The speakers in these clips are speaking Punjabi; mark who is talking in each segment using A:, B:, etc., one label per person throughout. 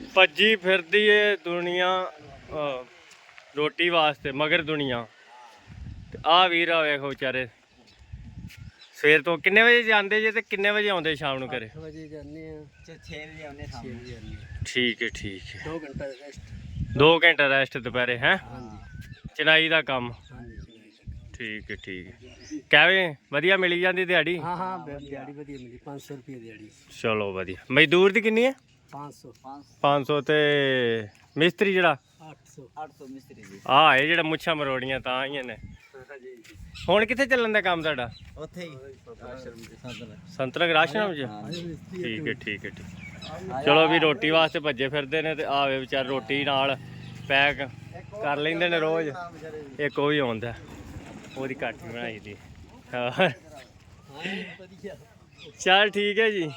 A: ਭੱਜੀ ਫਿਰਦੀ ਏ ਦੁਨੀਆ ਰੋਟੀ ਵਾਸਤੇ ਮਗਰ ਦੁਨੀਆ। ਤੇ ਆ ਵੀਰ ਆ ਵੇਖੋ ਵਿਚਾਰੇ। ਸਵੇਰ ਤੋਂ ਕਿੰਨੇ ਵਜੇ ਜਾਂਦੇ ਜੇ ਤੇ ਕਿੰਨੇ ਵਜੇ ਆਉਂਦੇ ਸ਼ਾਮ ਨੂੰ ਘਰੇ?
B: 8 ਵਜੇ ਜਾਂਦੇ ਆ।
C: 6 ਵਜੇ ਆਉਂਦੇ
B: 6 ਵਜੇ ਜਾਂਦੇ
A: ਠੀਕ ਹੈ ਠੀਕ ਹੈ
B: 2 ਘੰਟਾ ਰੈਸਟ
A: 2 ਘੰਟੇ ਰੈਸਟ ਦੁਪਹਿਰੇ ਹੈ?
B: ਹਾਂਜੀ।
A: ਚਨਾਈ ਦਾ ਕੰਮ।
B: ਹਾਂਜੀ
A: ਠੀਕ ਹੈ ਠੀਕ ਹੈ ਕਿਵੇਂ ਵਧੀਆ ਮਿਲੀ ਜਾਂਦੀ ਦਿਹਾੜੀ?
B: ਹਾਂ ਹਾਂ ਦਿਹਾੜੀ ਵਧੀਆ ਮਿਲੀ। 500 ਰੁਪਏ ਦਿਹਾੜੀ।
A: ਚਲੋ ਵਧੀਆ। ਮਜ਼ਦੂਰ ਦੀ ਕਿੰਨੀ ਹੈ
B: 500
A: 500 ਤੇ ਮਿਸਤਰੀ ਜਿਹੜਾ?
B: 800
C: 800 ਮਿਸਤਰੀ ਜੀ।
A: ਆ ਇਹ ਜਿਹੜਾ ਮੁੱਛਾਂ ਮਰੋੜੀਆਂ ਤਾਂ ਆਈਆਂ ਨੇ। ਹੁਣ ਕਿੱਥੇ ਚੱਲਣ ਦਾ ਕੰਮ ਤੁਹਾਡਾ?
C: ਉੱਥੇ ਹੀ।
A: ਸੰਤਰਾ ਗਰਾਸ਼ਰਮ ਚ? ਠੀਕ ਹੈ ਠੀਕ ਹੈ ਠੀਕ ਚਲੋ ਵੀ ਰੋਟੀ ਵਾਸਤੇ ਭੱਜੇ ਫਿਰਦੇ ਨੇ ਤੇ ਆਵੇ ਵਿਚਾਰ ਰੋਟੀ ਨਾਲ ਪੈਕ ਕਰ ਲੈਂਦੇ ਨੇ ਰੋਜ਼। ਇੱਕ ਉਹ ਵੀ ਆਉਂਦਾ। ਉਹਦੀ ਘੱਟ ਹੀ। ਬਣਾਈ ਦੀ। ਚੱਲ ਠੀਕ ਹੈ ਜੀ।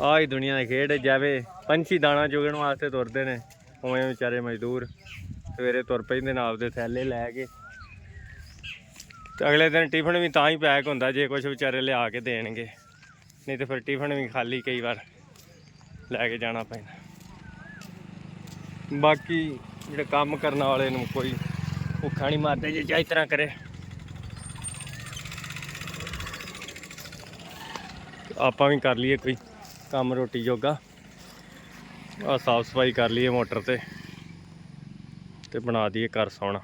A: ਆਹ ਹੀ ਦੁਨੀਆ ਦੀ ਖੇਡ ਜਾਵੇ ਪੰਛੀ ਦਾਣਾ ਚੁਗਣ ਵਾਸਤੇ ਤੁਰਦੇ ਨੇ। ਉਵੇਂ ਵਿਚਾਰੇ ਮਜ਼ਦੂਰ ਸਵੇਰੇ ਤੁਰ ਪੈਂਦੇ ਨੇ ਆਪਦੇ ਥੈਲੇ ਲੈ ਕੇ। ਤੇ ਅਗਲੇ ਦਿਨ ਟਿਫਨ ਵੀ ਤਾਂ ਹੀ ਪੈਕ ਹੁੰਦਾ, ਜੇ ਕੁਝ ਵਿਚਾਰੇ ਲਿਆ ਕੇ ਦੇਣਗੇ। ਨਹੀਂ ਤੇ ਫਿਰ ਟਿਫਨ ਵੀ ਖਾਲੀ ਕਈ ਵਾਰ ਲੈ ਕੇ ਜਾਣਾ ਪੈਂਦਾ। ਬਾਕੀ ਜਿਹੜੇ ਕੰਮ ਕਰਨ ਵਾਲੇ ਨੂੰ ਕੋਈ ਭੁੱਖਾ ਨਹੀਂ ਮਾਰਦੇ, ਜੇ ਚਾਹੀ ਤਰ੍ਹਾਂ ਕਰੇ। ਆਪਾਂ ਵੀ ਕਰ ਲਈਏ ਕੋਈ। ਕੰਮ ਰੋਟੀ ਜੋਗਾ। ਆ ਸਾਫ਼ ਸਫ਼ਾਈ ਕਰ ਲਈਏ ਮੋਟਰ ਤੇ। ਤੇ ਬਣਾ ਦਈਏ ਘਰ ਸੋਹਣਾ